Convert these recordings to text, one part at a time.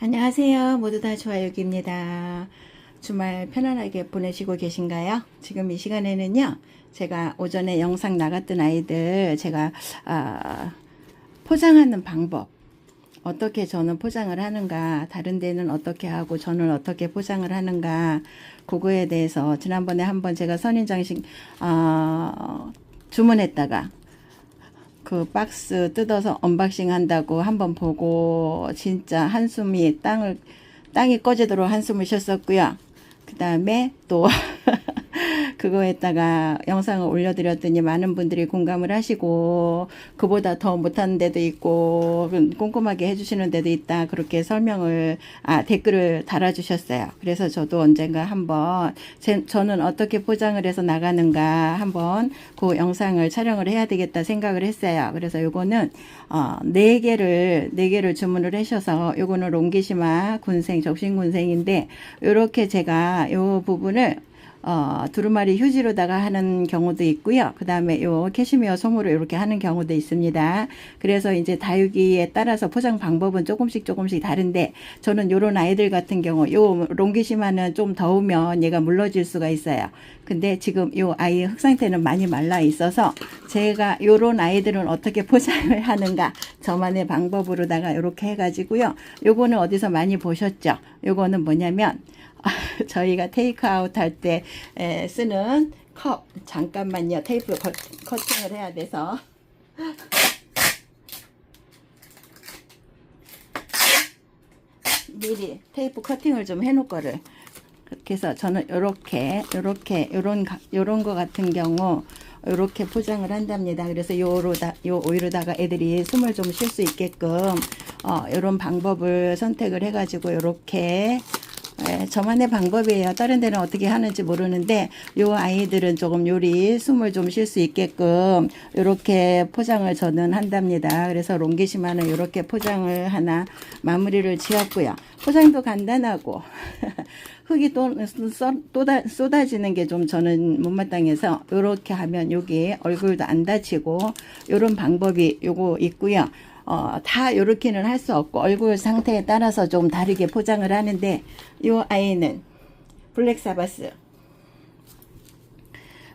안녕하세요. 모두 다 좋아요기입니다. 주말 편안하게 보내시고 계신가요? 지금 이 시간에는요, 제가 오전에 영상 나갔던 아이들 제가 아, 포장하는 방법, 어떻게 저는 포장을 하는가, 다른 데는 어떻게 하고 저는 어떻게 포장을 하는가, 그거에 대해서 지난번에 한번 제가 선인장식 아, 주문했다가 그 박스 뜯어서 언박싱 한다고 한번 보고 진짜 한숨이 땅을 땅이 꺼지도록 한숨을 쉬었었고요. 그 다음에 또 그거에다가 영상을 올려드렸더니 많은 분들이 공감을 하시고 그보다 더 못하는 데도 있고 꼼꼼하게 해주시는 데도 있다 그렇게 설명을 아 댓글을 달아주셨어요. 그래서 저도 언젠가 한번 제, 저는 어떻게 포장을 해서 나가는가 한번 그 영상을 촬영을 해야 되겠다 생각을 했어요. 그래서 요거는 어, 네 개를 네 개를 주문을 하셔서 요거는 롱기시마 군생 적신 군생인데 요렇게 제가 요 부분을 어, 두루마리 휴지로다가 하는 경우도 있고요. 그 다음에 요 캐시미어 솜으로 이렇게 하는 경우도 있습니다. 그래서 이제 다육이에 따라서 포장 방법은 조금씩 조금씩 다른데 저는 요런 아이들 같은 경우 요 롱기시마는 좀 더우면 얘가 물러질 수가 있어요. 근데 지금 요 아이의 흙 상태는 많이 말라 있어서 제가 요런 아이들은 어떻게 포장을 하는가 저만의 방법으로다가 이렇게 해가지고요. 요거는 어디서 많이 보셨죠? 요거는 뭐냐면 저희가 테이크아웃 할 때 쓰는 컵 잠깐만요. 테이프 컷, 커팅을 해야 돼서. 미리 테이프 커팅을 좀 해놓을 거를. 그렇게 해서 저는 요렇게 요렇게 요런 가- 요런 거 같은 경우 요렇게 포장을 한답니다. 그래서 요로다 요 오이로다가 애들이 숨을 좀 쉴 수 있게끔 어 요런 방법을 선택을 해 가지고 요렇게 예, 저만의 방법이에요. 다른 데는 어떻게 하는지 모르는데 요 아이들은 조금 요리 숨을 좀 쉴 수 있게끔 요렇게 포장을 저는 한답니다. 그래서 롱기시마는 요렇게 포장을 하나 마무리를 지었고요. 포장도 간단하고 흙이 또 쏟아, 쏟아지는 게 좀 저는 못마땅해서 요렇게 하면 여기 얼굴도 안 다치고 요런 방법이 요거 있고요. 어, 다 요렇게는 할 수 없고 얼굴 상태에 따라서 좀 다르게 포장을 하는데 요 아이는 블랙 사바스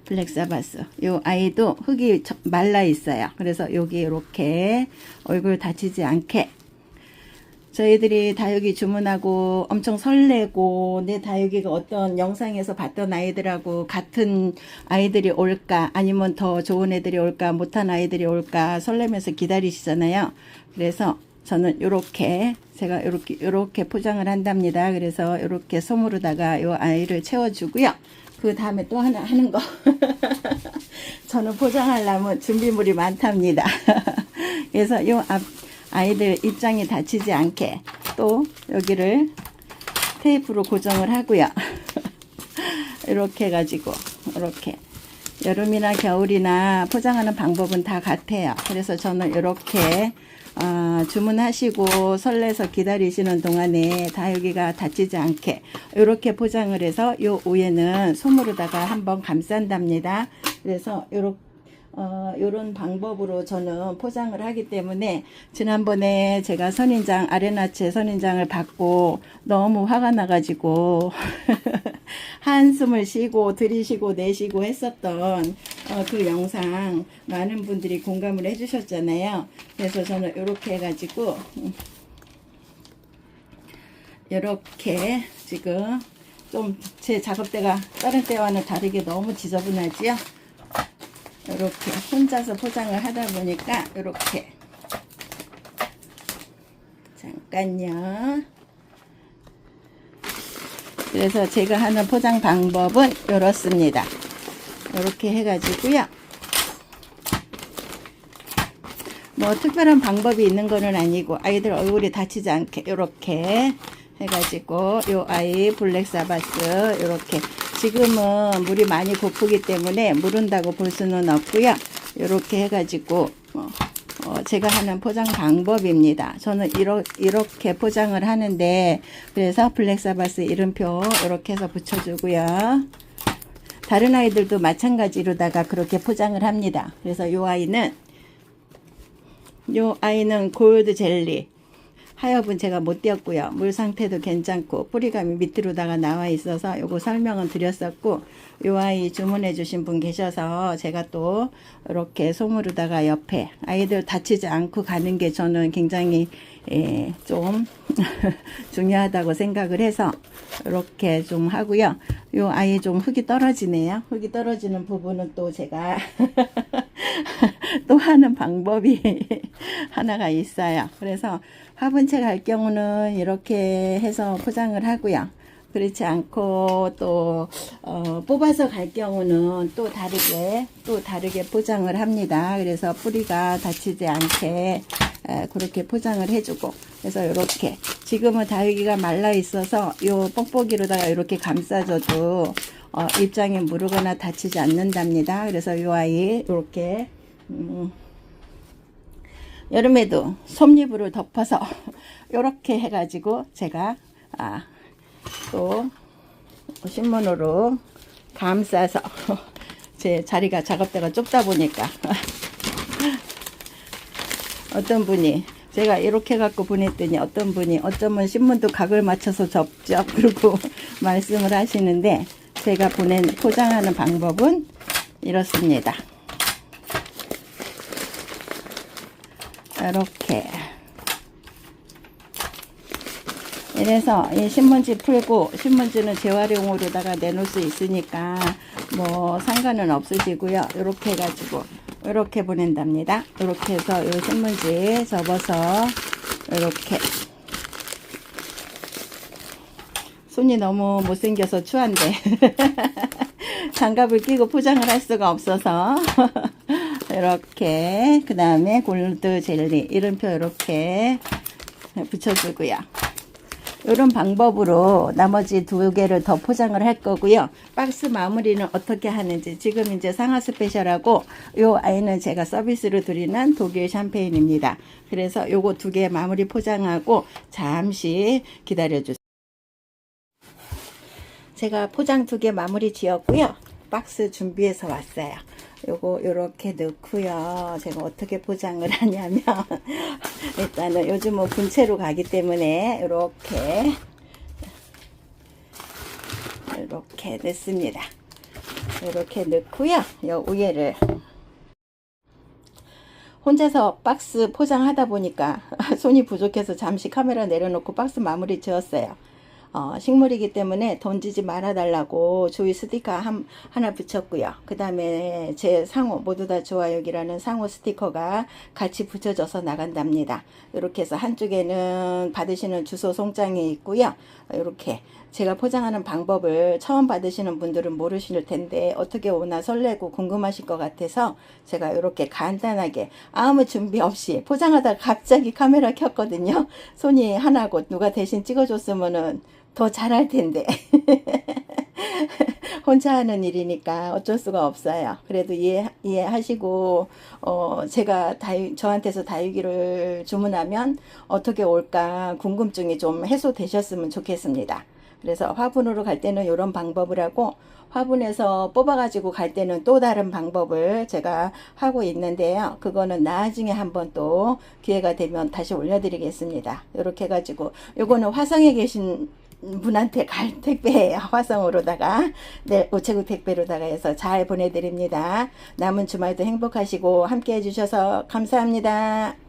블랙 사바스 요 아이도 흙이 저- 말라 있어요. 그래서 여기 이렇게 얼굴 다치지 않게 저희들이 다육이 주문하고 엄청 설레고 내 다육이가 어떤 영상에서 봤던 아이들하고 같은 아이들이 올까 아니면 더 좋은 애들이 올까 못한 아이들이 올까 설레면서 기다리시잖아요. 그래서 저는 요렇게 제가 요렇게 요렇게 포장을 한답니다. 그래서 요렇게 솜으로다가 요 아이를 채워주고요. 그 다음에 또 하나 하는 거. 저는 포장하려면 준비물이 많답니다. 그래서 요 앞 아이들 입장이 다치지 않게 또 여기를 테이프로 고정을 하고요. 이렇게 해가지고 이렇게 여름이나 겨울이나 포장하는 방법은 다 같아요. 그래서 저는 이렇게 어, 주문하시고 설레서 기다리시는 동안에 다육이가 다치지 않게 이렇게 포장을 해서 요 위에는 솜으로다가 한번 감싼답니다. 그래서 요렇게 어, 요런 방법으로 저는 포장을 하기 때문에 지난번에 제가 선인장 아레나체 선인장을 받고 너무 화가 나가지고 한숨을 쉬고 들이쉬고 내쉬고 했었던 어, 그 영상 많은 분들이 공감을 해주셨잖아요. 그래서 저는 이렇게 해가지고 음, 이렇게 지금 좀 제 작업대가 다른 때와는 다르게 너무 지저분하지요. 이렇게 혼자서 포장을 하다 보니까 이렇게 잠깐요. 그래서 제가 하는 포장 방법은 이렇습니다. 이렇게 해가지고요. 뭐 특별한 방법이 있는 거는 아니고 아이들 얼굴이 다치지 않게 이렇게 해가지고 요 아이 블랙 사바스 이렇게 지금은 물이 많이 고프기 때문에 무른다고 볼 수는 없고요. 이렇게 해가지고 어, 어, 제가 하는 포장 방법입니다. 저는 이러, 이렇게 포장을 하는데 그래서 블랙 사바스 이름표 이렇게 해서 붙여주고요. 다른 아이들도 마찬가지로다가 그렇게 포장을 합니다. 그래서 요 아이는 요 아이는 골드 젤리 하엽은 제가 못 띄었고요. 물 상태도 괜찮고 뿌리감이 밑으로다가 나와 있어서 요거 설명은 드렸었고 요 아이 주문해 주신 분 계셔서 제가 또 이렇게 솜으로다가 옆에 아이들 다치지 않고 가는 게 저는 굉장히 예, 좀 중요하다고 생각을 해서 이렇게 좀 하고요. 요 아이 좀 흙이 떨어지네요. 흙이 떨어지는 부분은 또 제가 또 하는 방법이 하나가 있어요. 그래서 화분채 갈 경우는 이렇게 해서 포장을 하고요. 그렇지 않고 또 어, 뽑아서 갈 경우는 또 다르게 또 다르게 포장을 합니다. 그래서 뿌리가 다치지 않게 에, 그렇게 포장을 해주고 그래서 이렇게 지금은 다육이가 말라 있어서 요 뽁뽁이로다가 이렇게 감싸줘도 어, 입장에 무르거나 다치지 않는답니다. 그래서 요 아이 이렇게 음, 여름에도 솜잎으로 덮어서 이렇게 해가지고 제가 아, 또 신문으로 감싸서 제 자리가 작업대가 좁다 보니까 어떤 분이 제가 이렇게 갖고 보냈더니 어떤 분이 어쩌면 신문도 각을 맞춰서 접죠 그리고 말씀을 하시는데 제가 보낸 포장하는 방법은 이렇습니다. 이렇게 이래서 이 신문지 풀고 신문지는 재활용으로다가 내놓을 수 있으니까 뭐 상관은 없으시고요. 이렇게 해가지고 이렇게 보낸답니다. 이렇게 해서 이 신문지 접어서 이렇게 손이 너무 못생겨서 추한데 장갑을 끼고 포장을 할 수가 없어서 이렇게 그 다음에 골드 젤리 이름표 이렇게 붙여주고요. 이런 방법으로 나머지 두 개를 더 포장을 할 거고요. 박스 마무리는 어떻게 하는지 지금 이제 상하 스페셜하고 요 아이는 제가 서비스로 드리는 독일 샴페인입니다. 그래서 요거 두 개 마무리 포장하고 잠시 기다려 주세요. 제가 포장 두 개 마무리 지었고요. 박스 준비해서 왔어요. 요거 요렇게 넣고요. 제가 어떻게 포장을 하냐면 일단은 요즘 뭐 분체로 가기 때문에 요렇게 이렇게 넣습니다. 이렇게 넣고요. 요 위에를 혼자서 박스 포장하다 보니까 손이 부족해서 잠시 카메라 내려놓고 박스 마무리 지었어요. 어, 식물이기 때문에 던지지 말아달라고 조이 스티커 한, 하나 붙였고요. 그 다음에 제 상호 모두 다 좋아요기라는 상호 스티커가 같이 붙여져서 나간답니다. 이렇게 해서 한쪽에는 받으시는 주소 송장이 있고요. 이렇게 제가 포장하는 방법을 처음 받으시는 분들은 모르실 텐데 어떻게 오나 설레고 궁금하실 것 같아서 제가 이렇게 간단하게 아무 준비 없이 포장하다가 갑자기 카메라 켰거든요. 손이 하나고 누가 대신 찍어줬으면은 더 잘할 텐데. 혼자 하는 일이니까 어쩔 수가 없어요. 그래도 이해, 이해하시고, 어, 제가 다육, 저한테서 다육이를 주문하면 어떻게 올까 궁금증이 좀 해소되셨으면 좋겠습니다. 그래서 화분으로 갈 때는 이런 방법을 하고, 화분에서 뽑아가지고 갈 때는 또 다른 방법을 제가 하고 있는데요. 그거는 나중에 한번 또 기회가 되면 다시 올려드리겠습니다. 이렇게 해가지고, 요거는 화성에 계신 분한테 갈 택배예요. 화성으로다가 네, 우체국 택배로다가 해서 잘 보내드립니다. 남은 주말도 행복하시고 함께 해 주셔서 감사합니다.